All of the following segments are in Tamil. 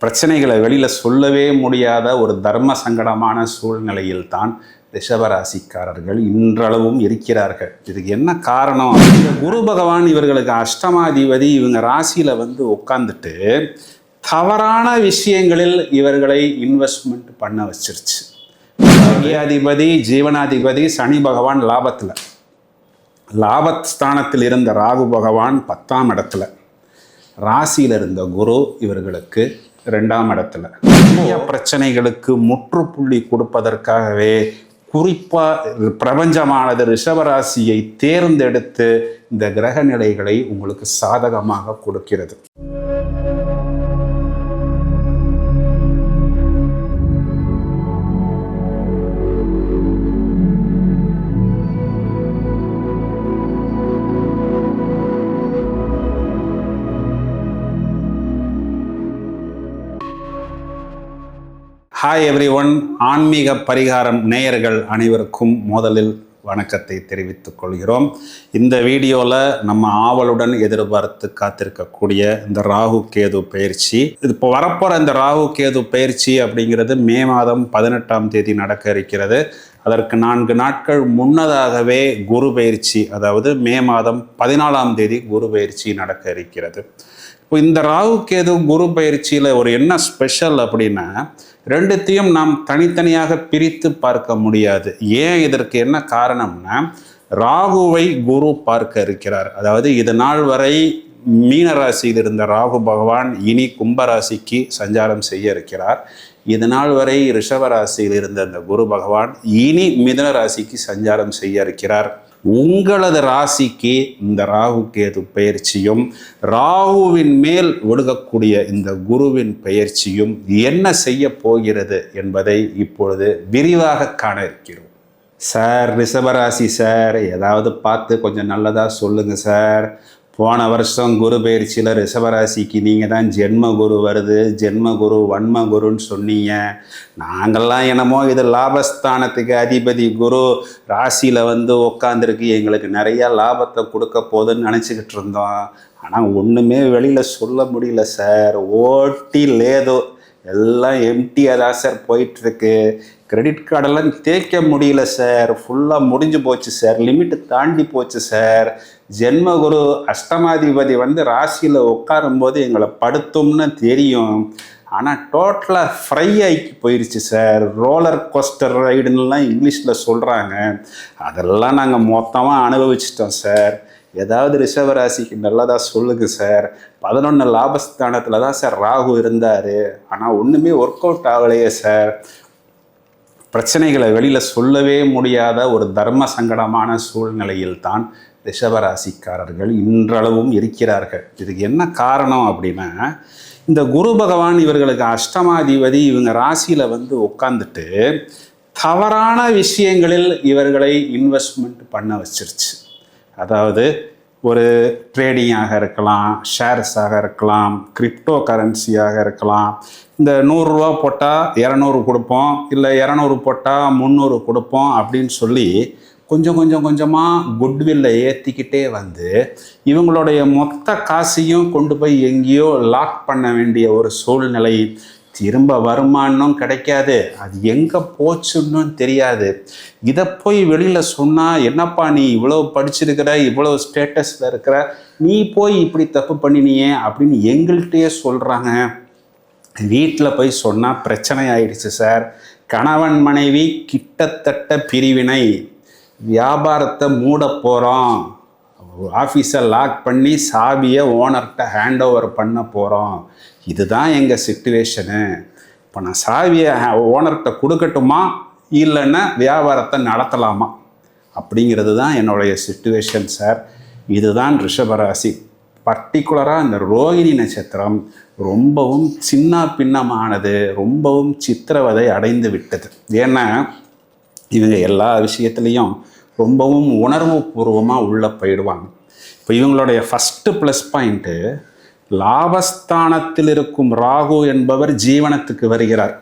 பிரச்சனைகளை வெளியில் சொல்லவே முடியாத ஒரு தர்ம சங்கடமான சூழ்நிலையில் தான் ரிஷபராசிக்காரர்கள் இன்றளவும் இருக்கிறார்கள். இதுக்கு என்ன காரணம் குரு பகவான் இவர்களுக்கு அஷ்டமாதிபதி இவங்க ராசியில் வந்து உட்காந்துட்டு தவறான விஷயங்களில் இவர்களை இன்வெஸ்ட்மெண்ட் பண்ண வச்சிருச்சு. பாகியாதிபதி ஜீவனாதிபதி சனி பகவான் லாபத்தில். லாபஸ்தானத்தில் இருந்த ராகு பகவான் பத்தாம் இடத்துல. ராசியில் இருந்த குரு இவர்களுக்கு ரெண்டாம் இடத்துல. நிறைய பிரச்சனைகளுக்கு முற்றுப்புள்ளி கொடுப்பதற்காகவே குறிப்பாக பிரபஞ்சமானது ரிஷபராசியை தேர்ந்தெடுத்து இந்த கிரக நிலைகளை உங்களுக்கு சாதகமாக கொடுக்கிறது. ஹாய் எவ்ரி ஒன் ஆன்மீக பரிகாரம் நேயர்கள் அனைவருக்கும் முதலில் வணக்கத்தை தெரிவித்துக் கொள்கிறோம். இந்த வீடியோவில் நம்ம ஆவலுடன் எதிர்பார்த்து காத்திருக்கக்கூடிய இந்த ராகு கேது பயிற்சி. இது இப்போ வரப்போகிற இந்த ராகு கேது பயிற்சி அப்படிங்கிறது மே மாதம் பதினெட்டாம் தேதி நடக்க இருக்கிறது. அதற்கு நான்கு நாட்கள் முன்னதாகவே குரு பயிற்சி அதாவது மே மாதம் பதினாலாம் தேதி குரு பயிற்சி நடக்க இருக்கிறது. இப்போ இந்த ராகு கேது குரு பயிற்சியில் ஒரு என்ன ஸ்பெஷல் அப்படின்னா ரெண்டுத்தையும் நாம் தனித்தனியாக பிரித்து பார்க்க முடியாது. ஏன் இதற்கு என்ன காரணம்னா ராகுவை குரு பார்க்க இருக்கிறார். அதாவது இது நாள் வரை மீன ராசியில் இருந்த ராகு பகவான் இனி கும்பராசிக்கு சஞ்சாரம் செய்ய இருக்கிறார். இது நாள் வரை ரிஷப ராசியில் இருந்த அந்த குரு பகவான் இனி மிதன ராசிக்கு சஞ்சாரம் செய்ய இருக்கிறார். உங்களது ராசிக்கு இந்த ராகு கேது பயிற்சியும் ராகுவின் மேல் ஒழுகக்கூடிய இந்த குருவின் பயிற்சியும் என்ன செய்ய போகிறது என்பதை இப்பொழுது விரிவாக காண இருக்கிறோம். சார் ரிஷபராசி சார் ஏதாவது பார்த்து கொஞ்சம் நல்லதாக சொல்லுங்கள் சார். போன வருஷம் குரு பயிற்சியில் ரிஷபராசிக்கு நீங்கள் தான் ஜென்ம குரு வருது ஜென்ம குரு வன்ம குருன்னு சொன்னீங்க. நாங்கள்லாம் என்னமோ இது லாபஸ்தானத்துக்கு அதிபதி குரு ராசியில் வந்து உட்காந்துருக்கு எங்களுக்கு நிறையா லாபத்தை கொடுக்க போகுதுன்னு நினச்சிக்கிட்டு இருந்தோம். ஆனால் ஒன்றுமே வெளியில் சொல்ல முடியல சார். ஓட்டி லேதோ. எல்லாம் எம்டியாக தான் சார் போயிட்டுருக்கு கிரெடிட் கார்டெல்லாம் தேய்க்க முடியல சார் ஃபுல்லாக முடிஞ்சு போச்சு சார் லிமிட்டு தாண்டி போச்சு சார் ஜென்மகுரு அஷ்டமாதிபதி வந்து ராசியில் உட்காரும்போது எங்களை படுத்தும்னு தெரியும். ஆனால் டோட்டலாக ஃப்ரை ஆகி போயிடுச்சு சார் ரோலர் கோஸ்டர் ரைடுன்னெலாம் இங்கிலீஷில் சொல்கிறாங்க அதெல்லாம் நாங்கள் மொத்தமாக அனுபவிச்சிட்டோம் சார் ஏதாவது ரிஷபராசிக்கு நல்லதாக சொல்லுங்க சார் பதினொன்று லாபஸ்தானத்தில் தான் சார் ராகு இருந்தார். ஆனால் ஒன்றுமே ஒர்க் அவுட் ஆகலையே சார் பிரச்சனைகளை வெளியில் சொல்லவே முடியாத ஒரு தர்ம சங்கடமான சூழ்நிலையில் தான் ரிஷபராசிக்காரர்கள் இன்றளவும் இருக்கிறார்கள். இதுக்கு என்ன காரணம் அப்படின்னா இந்த குரு பகவான் இவர்களுக்கு அஷ்டமாதிபதி இவங்க ராசியில் வந்து உட்காந்துட்டு தவறான விஷயங்களில் இவர்களை இன்வெஸ்ட்மெண்ட் பண்ண வச்சிருச்சு. அதாவது ஒரு ட்ரேடிங்காக இருக்கலாம் ஷேர்ஸாக இருக்கலாம் கிரிப்டோ கரன்சியாக இருக்கலாம். இந்த நூறுரூவா போட்டால் இரநூறு கொடுப்போம் இல்லை இரநூறு போட்டால் முந்நூறு கொடுப்போம் அப்படின்னு சொல்லி கொஞ்சம் கொஞ்சம் கொஞ்சமாக குட்வில்லை ஏற்றிக்கிட்டே வந்து இவங்களுடைய மொத்த காசையும் கொண்டு போய் எங்கேயோ லாக் பண்ண வேண்டிய ஒரு சூழ்நிலை திரும்ப வருமானம் கிடைக்காது. அது எங்கே போச்சுன்னு தெரியாது. இதை போய் வெளியில் சொன்னால் என்னப்பா நீ இவ்வளோ படிச்சிருக்கிற இவ்வளோ ஸ்டேட்டஸில் இருக்கிற நீ போய் இப்படி தப்பு பண்ணினியே அப்படின்னு எங்கள்கிட்டயே சொல்கிறாங்க வீட்டில் போய் சொன்னால் பிரச்சனை ஆயிடுச்சு சார். கணவன் மனைவி கிட்டத்தட்ட பிரிவினை. வியாபாரத்தை மூட போகிறோம் ஆஃபீஸை லாக் பண்ணி சாவியை ஓனர்கிட்ட ஹேண்ட் ஓவர் பண்ண போகிறோம் இதுதான் எங்கள் சுச்சுவேஷனு இப்போ நான் சாவியை ஓனர்கிட்ட கொடுக்கட்டுமா? இல்லைன்னா வியாபாரத்தை நடத்தலாமா? அப்படிங்கிறது தான் என்னுடைய சுச்சுவேஷன் சார் இதுதான் ரிஷபராசி. பர்டிகுலராக இந்த ரோகிணி நட்சத்திரம் ரொம்பவும் சின்ன பின்னமானது ரொம்பவும் சித்திரவதை அடைந்து விட்டது. ஏன்னா இவங்க எல்லா விஷயத்துலேயும் ரொம்பவும் உணர்வு பூர்வமாக உள்ளே போயிடுவாங்க. இப்போ இவங்களுடைய ஃபஸ்ட்டு ப்ளஸ் பாயிண்ட்டு லாபஸ்தானத்தில் இருக்கும் ராகு என்பவர் ஜீவனத்துக்கு வருகிறார்.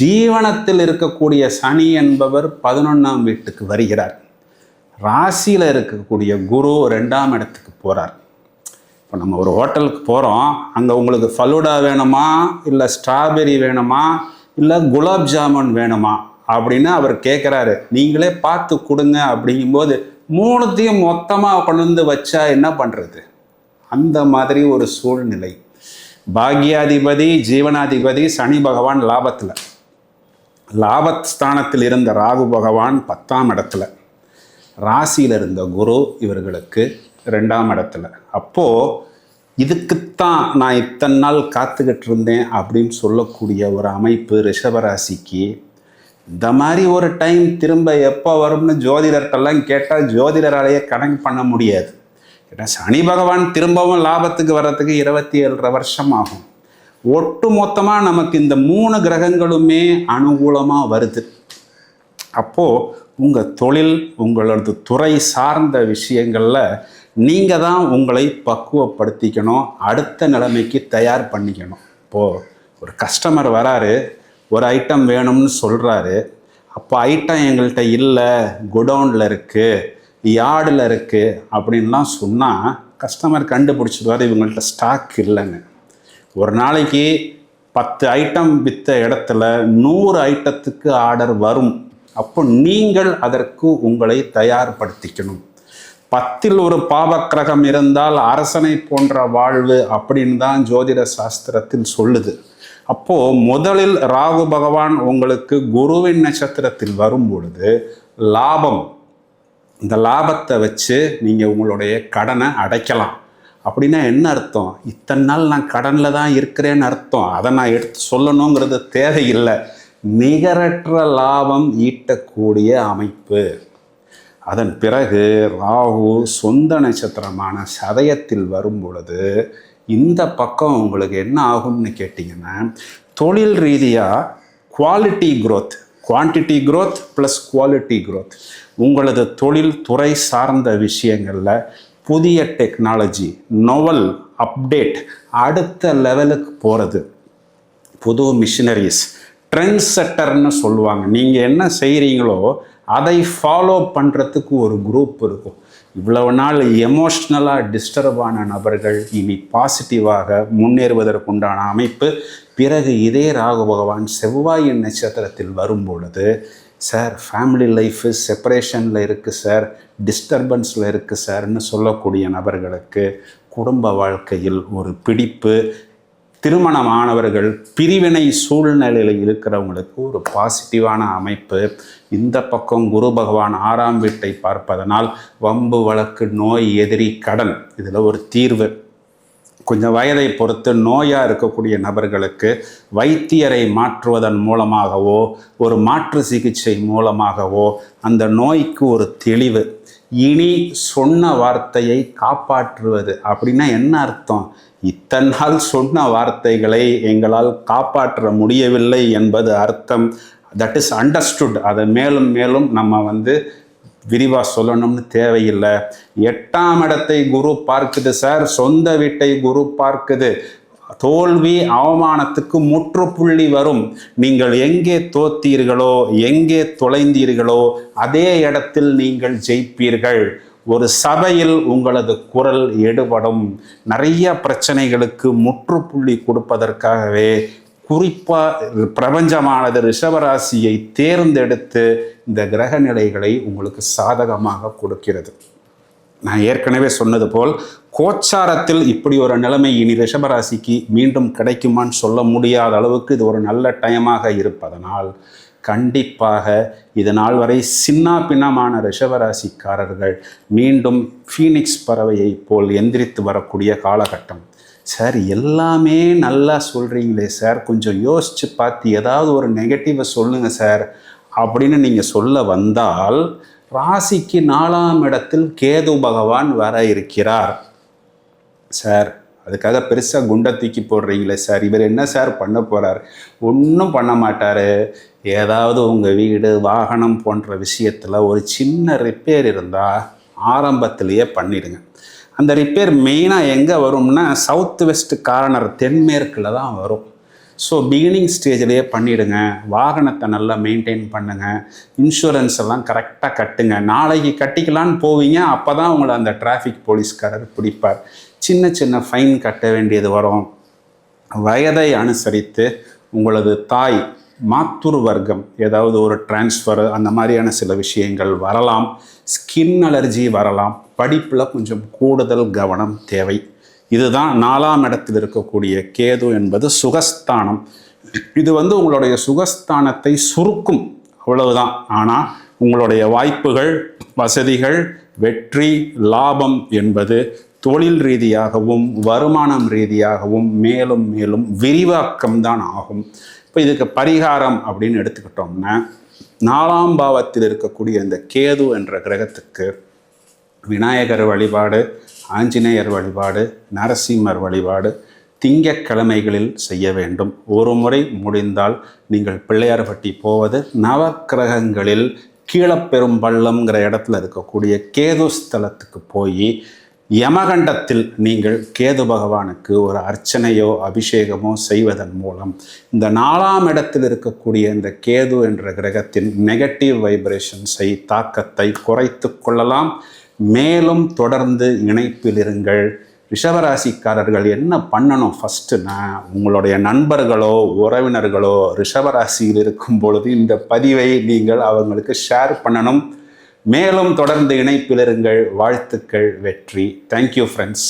ஜீவனத்தில் இருக்கக்கூடிய சனி என்பவர் பதினொன்றாம் வீட்டுக்கு வருகிறார். ராசியில் இருக்கக்கூடிய குரு ரெண்டாம் இடத்துக்கு போகிறார் இப்போ நம்ம ஒரு ஹோட்டலுக்கு போகிறோம் அங்கே உங்களுக்கு ஃபலூடா வேணுமா? இல்லை ஸ்ட்ராபெரி வேணுமா? இல்லை குலாப் ஜாமுன் வேணுமா? அப்படின்னு அவர் கேட்குறாரு நீங்களே பார்த்து கொடுங்க அப்படிங்கும்போது மூணுத்தையும் மொத்தமாக கொண்டு வந்து வச்சா என்ன பண்ணுறது அந்த மாதிரி ஒரு சூழ்நிலை. பாக்யாதிபதி ஜீவனாதிபதி சனி பகவான் லாபத்தில். லாபஸ்தானத்தில் இருந்த ராகு பகவான் பத்தாம் இடத்துல. ராசியில் இருந்த குரு இவர்களுக்கு ரெண்டாம் இடத்துல. அப்போது இதுக்குத்தான் நான் இத்தனை நாள் காத்துக்கிட்டு இருந்தேன் அப்படின்னு சொல்லக்கூடிய ஒரு அமைப்பு ரிஷபராசிக்கு இந்த மாதிரி ஒரு டைம் திரும்ப எப்போ வரும்னு ஜோதிடர்கிட்டலாம் கேட்டால் ஜோதிடராலேயே கணக்கு பண்ண முடியாது. ஏன்னா சனி பகவான் திரும்பவும் லாபத்துக்கு வர்றதுக்கு இருபத்தி ஏழரை வருஷம் ஆகும் ஒட்டு மொத்தமாக நமக்கு இந்த மூணு கிரகங்களுமே அனுகூலமாக வருது. அப்போது உங்கள் தொழில் உங்களது துறை சார்ந்த விஷயங்களில் நீங்கள் தான் உங்களை பக்குவப்படுத்திக்கணும் அடுத்த நிலைமைக்கு தயார் பண்ணிக்கணும். இப்போது ஒரு கஸ்டமர் வராரு ஒரு ஐட்டம் வேணும்னு சொல்கிறாரு அப்போ ஐட்டம் எங்கள்கிட்ட இல்லை குடவுனில் இருக்குது யார்டில் இருக்குது அப்படின்லாம் சொன்னால் கஸ்டமர் கண்டுபிடிச்சிடுவார் இவங்கள்ட்ட ஸ்டாக் இல்லைன்னு. ஒரு நாளைக்கு பத்து ஐட்டம் விற்ற இடத்துல நூறு ஐட்டத்துக்கு ஆர்டர் வரும். அப்போ நீங்கள் அதற்கு உங்களை தயார்படுத்திக்கணும். பத்தில் ஒரு பாவக்கிரகம் இருந்தால் அரசனை போன்ற வாழ்வு அப்படின்னு தான் ஜோதிட சாஸ்திரத்தில் சொல்லுது. அப்போது முதலில் ராகு பகவான் உங்களுக்கு குருவின் நட்சத்திரத்தில் வரும் பொழுது லாபம் இந்த லாபத்தை வச்சு நீங்கள் உங்களுடைய கடனை அடைக்கலாம். அப்படின்னா என்ன அர்த்தம்? இத்தனை நாள் நான் கடனில் தான் இருக்கிறேன்னு அர்த்தம். அதை நான் எடுத்து சொல்லணுங்கிறது தேவையில்லை. நிகரற்ற லாபம் ஈட்டக்கூடிய அமைப்பு. அதன் பிறகு ராகு சொந்த நட்சத்திரமான சதயத்தில் வரும் பொழுது இந்த பக்கம் உங்களுக்கு என்ன ஆகும்னு கேட்டிங்கன்னா தொழில் ரீதியாக quality growth quantity growth plus quality growth உங்களது தொழில் துறை சார்ந்த விஷயங்களில் புதிய டெக்னாலஜி நோவல் அப்டேட் அடுத்த லெவலுக்கு போகிறது புது மிஷினரிஸ் ட்ரெண்ட் செட்டர்னு சொல்லுவாங்க. நீங்கள் என்ன செய்கிறீங்களோ அதை ஃபாலோ பண்ணுறதுக்கு ஒரு குரூப் இருக்கும். இவ்வளவு நாள் எமோஷ்னலாக டிஸ்டர்பான நபர்கள் இனி பாசிட்டிவாக முன்னேறுவதற்குண்டான அமைப்பு. பிறகு இதே ராகு பகவான் செவ்வாயின் நட்சத்திரத்தில் வரும் பொழுது சார் ஃபேமிலி லைஃபு செப்பரேஷனில் இருக்குது சார். டிஸ்டர்பன்ஸில் இருக்குது சார்னு சொல்லக்கூடிய நபர்களுக்கு குடும்ப வாழ்க்கையில் ஒரு பிடிப்பு திருமணமானவர்கள் பிரிவினை சூழ்நிலையில் இருக்கிறவங்களுக்கு ஒரு பாசிட்டிவான அமைப்பு. இந்த பக்கம் குரு பகவான் ஆறாம் வீட்டை பார்ப்பதனால் வம்பு வழக்கு நோய் எதிரி கடன் இதில் ஒரு தீர்வு. கொஞ்சம் வயதை பொறுத்து நோயாக இருக்கக்கூடிய நபர்களுக்கு வைத்தியரை மாற்றுவதன் மூலமாகவோ ஒரு மாற்று சிகிச்சை மூலமாகவோ அந்த நோய்க்கு ஒரு தெளிவு. இனி சொன்ன வார்த்தையை காப்பாற்றுவது அப்படின்னா என்ன அர்த்தம்? இத்தனை நாள் சொன்ன வார்த்தைகளை எங்களால் காப்பாற்ற முடியவில்லை என்பது அர்த்தம். தட் இஸ் அண்டர்ஸ்டுட் அதை மேலும் மேலும் நம்ம வந்து விரிவாக சொல்லணும்னு தேவையில்லை. எட்டாம் இடத்தை குரு பார்க்குது சார் சொந்த வீட்டை குரு பார்க்குது. தோல்வி அவமானத்துக்கு முற்றுப்புள்ளி வரும். நீங்கள் எங்கே தோத்தீர்களோ எங்கே தொலைந்தீர்களோ அதே இடத்தில் நீங்கள் ஜெயிப்பீர்கள். ஒரு சபையில் உங்களது குரல் எடுபடும். நிறைய பிரச்சனைகளுக்கு முற்றுப்புள்ளி கொடுப்பதற்காகவே குறிப்பாக பிரபஞ்சமானது ரிஷபராசியை தேர்ந்தெடுத்து இந்த கிரக நிலைகளை உங்களுக்கு சாதகமாக கொடுக்கிறது. நான் ஏற்கனவே சொன்னது போல் கோச்சாரத்தில் இப்படி ஒரு நிலைமை இனி ரிஷபராசிக்கு மீண்டும் கிடைக்குமான்னு சொல்ல முடியாத அளவுக்கு இது ஒரு நல்ல டைமாக இருப்பதனால் கண்டிப்பாக இது நாள் வரை சின்ன பின்னமான ரிஷபராசிக்காரர்கள் மீண்டும் ஃபீனிக்ஸ் பறவையைப் போல் எந்திரித்து வரக்கூடிய காலகட்டம். சார் எல்லாமே நல்லா சொல்கிறீங்களே சார். கொஞ்சம் யோசித்து பார்த்து ஏதாவது ஒரு நெகட்டிவை சொல்லுங்கள் சார். அப்படின்னு நீங்கள் சொல்ல வந்தால் ராசிக்கு நாலாம் இடத்தில் கேது பகவான் வர இருக்கிறார். சார் அதுக்காக பெருசாக குண்டை தூக்கி போடுறீங்களே சார். இவர் என்ன சார் பண்ண போகிறார் ஒன்றும் பண்ண மாட்டார். ஏதாவது உங்கள் வீடு வாகனம் போன்ற விஷயத்தில் ஒரு சின்ன ரிப்பேர் இருந்தால் ஆரம்பத்திலேயே பண்ணிடுங்க. அந்த ரிப்பேர் மெயினாக எங்கே வரும்னா சவுத் வெஸ்ட் கார்னர் தென்மேற்கில் தான் வரும். ஸோ பிகினிங் ஸ்டேஜ்லேயே பண்ணிவிடுங்க வாகனத்தை நல்லா மெயின்டைன் பண்ணுங்கள் இன்சூரன்ஸ் எல்லாம் கரெக்டாக கட்டுங்க. நாளைக்கு கட்டிக்கலான்னு போவீங்க அப்போ தான் உங்களை அந்த டிராஃபிக் போலீஸ்காரர் பிடிப்பார். சின்ன சின்ன ஃபைன் கட்ட வேண்டியது வரும். வயதை அனுசரித்து உங்களது தாய் மாத்துரு வர்க்கம் ஏதாவது ஒரு டிரான்ஸ்ஃபர் அந்த மாதிரியான சில விஷயங்கள் வரலாம். ஸ்கின் அலர்ஜி வரலாம். படிப்பில் கொஞ்சம் கூடுதல் கவனம் தேவை. இதுதான் நாலாம் இடத்தில் இருக்கக்கூடிய கேது என்பது சுகஸ்தானம். இது வந்து உங்களுடைய சுகஸ்தானத்தை சுருக்கும். அவ்வளவுதான். ஆனால் உங்களுடைய வாய்ப்புகள் வசதிகள் வெற்றி லாபம் என்பது தொழில் ரீதியாகவும் வருமானம் ரீதியாகவும் மேலும் மேலும் விரிவாக்கம் தான் ஆகும். இப்போ இதுக்கு பரிகாரம் அப்படின்னு எடுத்துக்கிட்டோம்னா நாலாம் பாவத்தில் இருக்கக்கூடிய இந்த கேது என்ற கிரகத்துக்கு விநாயகர் வழிபாடு ஆஞ்சநேயர் வழிபாடு நரசிம்மர் வழிபாடு திங்கக்கிழமைகளில் செய்ய வேண்டும். ஒரு முறை முடிந்தால் நீங்கள் பிள்ளையார்பட்டி போவது நவக்கிரகங்களில் கீழப்பெரும்பள்ளம்ங்கிற இடத்துல இருக்கக்கூடிய கேது ஸ்தலத்துக்கு போய் யமகண்டத்தில் நீங்கள் கேது பகவானுக்கு ஒரு அர்ச்சனையோ அபிஷேகமோ செய்வதன் மூலம் இந்த நாலாம் இடத்தில் இருக்கக்கூடிய இந்த கேது என்ற கிரகத்தின் நெகட்டிவ் வைப்ரேஷன்ஸை தாக்கத்தை குறைத்து கொள்ளலாம். மேலும் தொடர்ந்து இணைப்பில் இருங்கள். ரிஷபராசிக்காரர்கள் என்ன பண்ணணும்? ஃபஸ்ட்டுன்னா உங்களுடைய நண்பர்களோ உறவினர்களோ ரிஷபராசியில் இருக்கும் பொழுது இந்த பதிவை நீங்கள் அவங்களுக்கு ஷேர் பண்ணணும். மேலும் தொடர்ந்து இணைப்பிலிருங்கள். வாழ்த்துக்கள் வெற்றி. Thank you friends